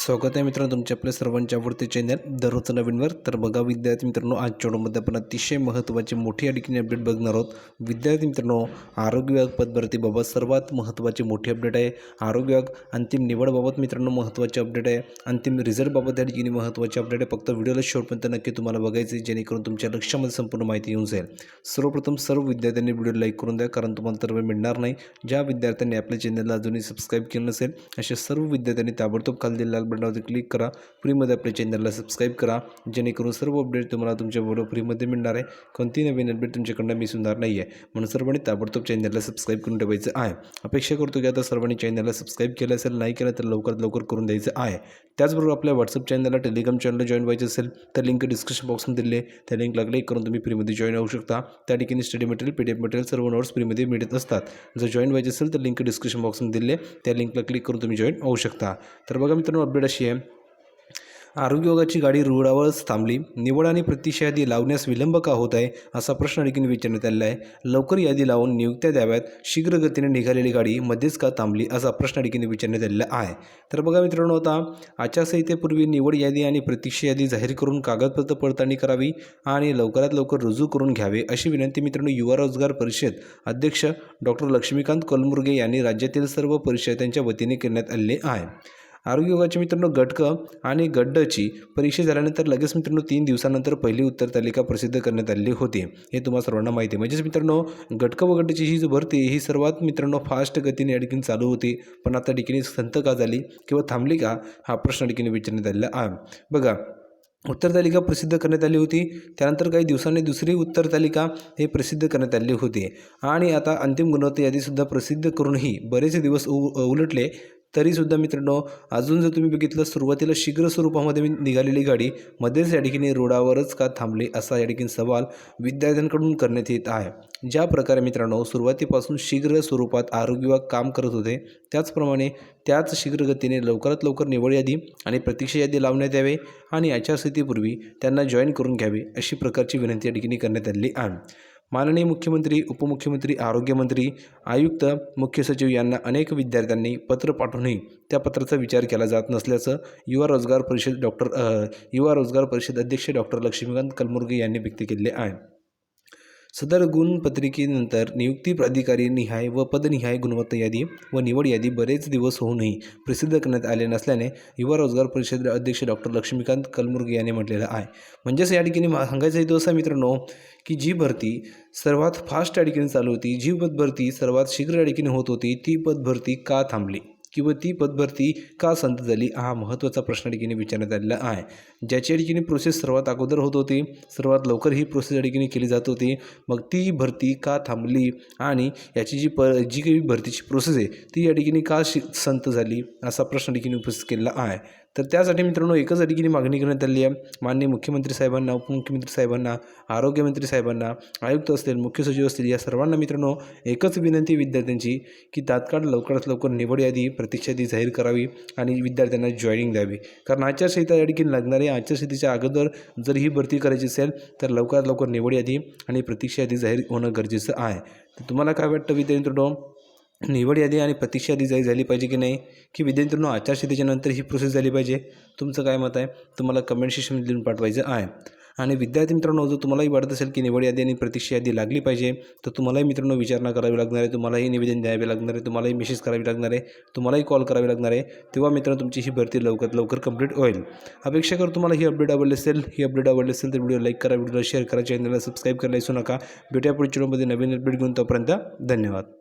स्वागत आहे मित्रांनो तुमच्या आपल्या सर्वांच्या आवडते चॅनल दररोज नवीनवर तर बघा विद्यार्थी मित्रांनो आज चोडमध्ये आपण अतिशय महत्त्वाची मोठी अडकीने अपडेट बघणार आहोत. विद्यार्थी मित्रांनो आरोग्य विभाग पदभरतीबाबत सर्वात महत्त्वाची मोठी अपडेट आहे. आरोग्य विभाग अंतिम निवडबाबत मित्रांनो महत्त्वाची अपडेट आहे. अंतिम रिझल्टबाबत या ठिकाणी महत्त्वाची अपडेट आहे. फक्त व्हिडिओला शेवटपर्यंत नक्की तुम्हाला बघायचं आहे जेणेकरून तुमच्या लक्षामध्ये संपूर्ण माहिती येऊन जाईल. सर्वप्रथम सर्व विद्यार्थ्यांनी व्हिडिओ लाईक करून द्या कारण तुम्हाला तर वेळ मिळणार नाही. ज्या विद्यार्थ्यांनी आपल्या चॅनलला अजूनही सबस्क्राईब केलं नसेल अशा सर्व विद्यार्थ्यांनी ताबडतोब खाली दिलेला बटनावरती क्लिक करा. फ्रीमध्ये आपल्या चॅनलला सबस्क्राईब करा. जेणेकरून सर्व अपडेट तुम्हाला तुमच्या बरोबर फ्रीमध्ये मिळणार आहे. कोणती नवीन अपडेट तुमच्याकडनं मिस होणार नाही आहे म्हणून सर्वांनी ताबडतोब चॅनलला सबस्क्राईब करून ठेवायचं आहे. अपेक्षा करतो की आता सर्वांनी चॅनलला सबस्क्राईब केलं असेल नाही केलं तर लवकरात लवकर करून द्यायचं आहे. त्याचबरोबर आपल्या व्हॉट्सअप चॅनलला टेलिग्राम चॅनलला जॉईन व्हायचं असेल तर लिंक डिस्क्रिप्शन बॉक्समध्ये दिले. त्या लिंकला क्लिक करून तुम्ही फ्रीमध्ये जॉईन होऊ शकता. त्या ठिकाणी study material P D F material सर्व नोट्स फ्रीमध्ये मिळत असतात. जर जॉईन व्हायचे असेल तर लिंक डिस्क्रिप्शन बॉक्समध्ये दिले. त्या लिंकला क्लिक करून तुम्ही जॉईन होऊ शकता. तर बघा मित्रांनो अपडेट अशी आहे. आरोग्य गाडी रुळावरच थांबली. निवड आणि प्रतीक्षा यादी लावण्यास विलंब का होत आहे असा प्रश्न आणखीन विचारण्यात आलेला आहे. लवकर यादी लावून नियुक्त्या द्याव्यात शीघ्रगतीने निघालेली गाडी मध्येच का थांबली असा प्रश्न आणखीन विचारण्यात आलेला आहे. तर बघा मित्रांनो आता आचारसंहितेपूर्वी निवड यादी आणि प्रतीक्षा यादी जाहीर करून कागदपत्र पडताळणी करावी आणि लवकरात लवकर रुजू करून घ्यावे अशी विनंती मित्रांनो युवा रोजगार परिषद अध्यक्ष डॉक्टर लक्ष्मीकांत कलमुर्गे यांनी राज्यातील सर्व परिषदांच्या वतीने करण्यात आले आहे. आरोग्य विभागाचे मित्रांनो गटक आणि गड्डची परीक्षा झाल्यानंतर लगेच मित्रांनो तीन दिवसानंतर पहिली उत्तर तालिका प्रसिद्ध करण्यात आलेली होती. हे तुम्हाला सर्वांना माहिती आहे. म्हणजेच मित्रांनो गटक व गड्डची ही जी भरती ही सर्वात मित्रांनो फास्ट गतीने या ठिकाणी चालू होती. पण आता ठिकाणी संत का झाली किंवा थांबली का? हा प्रश्न ठिकाणी विचारण्यात आलेला आहे. बघा उत्तर तालिका प्रसिद्ध करण्यात आली होती. त्यानंतर काही दिवसांनी दुसरी उत्तर तालिका हे प्रसिद्ध करण्यात आली होती. आणि आता अंतिम गुणवत्ता यादीसुद्धा प्रसिद्ध करूनही बरेच दिवस उ उलटले. तरीसुद्धा मित्रांनो अजून जर तुम्ही बघितलं सुरुवातीला शीघ्र स्वरूपामध्ये निघालेली गाडी मध्येच या ठिकाणी रोडावरच का थांबली असा या ठिकाणी सवाल विद्यार्थ्यांकडून करण्यात येत आहे. ज्या प्रकारे मित्रांनो सुरुवातीपासून शीघ्र स्वरूपात आरोग्य विभाग काम करत होते त्याचप्रमाणे त्याच शीघ्र गतीने लवकरात लवकर निवड यादी आणि प्रतीक्षा यादी लावण्यात यावे आणि आचारसंहितेपूर्वी त्यांना जॉईन करून घ्यावे अशी प्रकारची विनंती या ठिकाणी करण्यात आलेली आहे. माननीय मुख्यमंत्री उपमुख्यमंत्री आरोग्यमंत्री आयुक्त मुख्य सचिव यांना अनेक विद्यार्थ्यांनी पत्र पाठवूनही त्या पत्राचा विचार केला जात नसल्याचं युवा रोजगार परिषद डॉक्टर युवा रोजगार परिषद अध्यक्ष डॉक्टर लक्ष्मीकांत कलमुर्गे यांनी व्यक्त केले आहे. सदर गुणपत्रिकेनंतर नियुक्ती प्राधिकारी निहाय व पदनिहाय गुणवत्ता यादी व निवड यादी बरेच दिवस होऊनही प्रसिद्ध करण्यात आले नसल्याने युवा रोजगार परिषद अध्यक्ष डॉक्टर लक्ष्मीकांत कलमुर्गे यांनी म्हटलेलं आहे. म्हणजेच या ठिकाणी मा- सांगायचं हेतू असा मित्रांनो की जी भरती सर्वात फास्ट या ठिकाणी चालू होती जी पदभरती सर्वात शीघ्र या ठिकाणी होत होती ती पदभरती का थांबली? किंवा ती पदभरती का संत झाली हा महत्त्वाचा प्रश्न ठिकाणी विचारण्यात आलेला आहे. ज्याच्या ठिकाणी प्रोसेस सर्वात अगोदर होत होती सर्वात लवकर ही प्रोसेस या ठिकाणी केली जात होती मग ती भरती का थांबली आणि याची जी प जी काही भरतीची प्रोसेस आहे ती या ठिकाणी का शि संत झाली असा प्रश्न ठिकाणी उपस्थित केलेला आहे. तर त्यासाठी मित्रांनो एकच अडकीने मागणी करण्यात आली आहे. माननीय मुख्यमंत्री साहेबांना उपमुख्यमंत्री साहेबांना आरोग्यमंत्री साहेबांना आयुक्त असतील मुख्य सचिव असतील या सर्वांना मित्रांनो एकच विनंती विद्यार्थ्यांची की तात्काळ लवकरात लवकर निवड यादी प्रतीक्षा यादी जाहीर करावी आणि विद्यार्थ्यांना जॉईनिंग द्यावी. कारण आचारसंहिता या ठिकाणी लागणारे आचारसंहितेच्या अगोदर जर ही भरती करायची असेल तर लवकरात लवकर निवड यादी आणि प्रतीक्षा यादी जाहीर होणं गरजेचं आहे. तर तुम्हाला काय वाटतं विद्यार्थ्यांनो निवड यादी आणि प्रतीक्षा यादी जाहीर झाली पाहिजे की नाही की विद्यार्थ्यांनो आचारसंहितेच्या नंतर ही प्रोसेस झाली पाहिजे? तुमचं काय मत आहे? तुम्हाला कमेंट सेक्शनमध्ये लिहून पाठवायचं आहे. आणि विद्यार्थी मित्रांनो जर तुम्हालाही वाटत असेल की निवड यादी आणि प्रतीक्षा यादी लागली पाहिजे तर तुम्हालाही मित्रांनो विचारणा करावी लागणार आहे. तुम्हालाही निवेदन द्यावे लागणार आहे. तुम्हालाही मेसेज करावी लागणार आहे. तुम्हालाही कॉल करावी लागणार आहे. तेव्हा मित्रांनो तुमची ही भरती लवकरात लवकर कंप्लीट होईल. अपेक्षा कर तुम्हाला ही अपडेट आवडली असेल ही अपडेट आवडली असेल तर व्हिडिओ लाईक करा व्हिडिओला शेअर करा चॅनलला सबस्क्राईब करायला विसरू नका. भेटूया पुढच्या व्हिडिओमध्ये नवीन अपडेट घेऊन. तोपर्यंत धन्यवाद.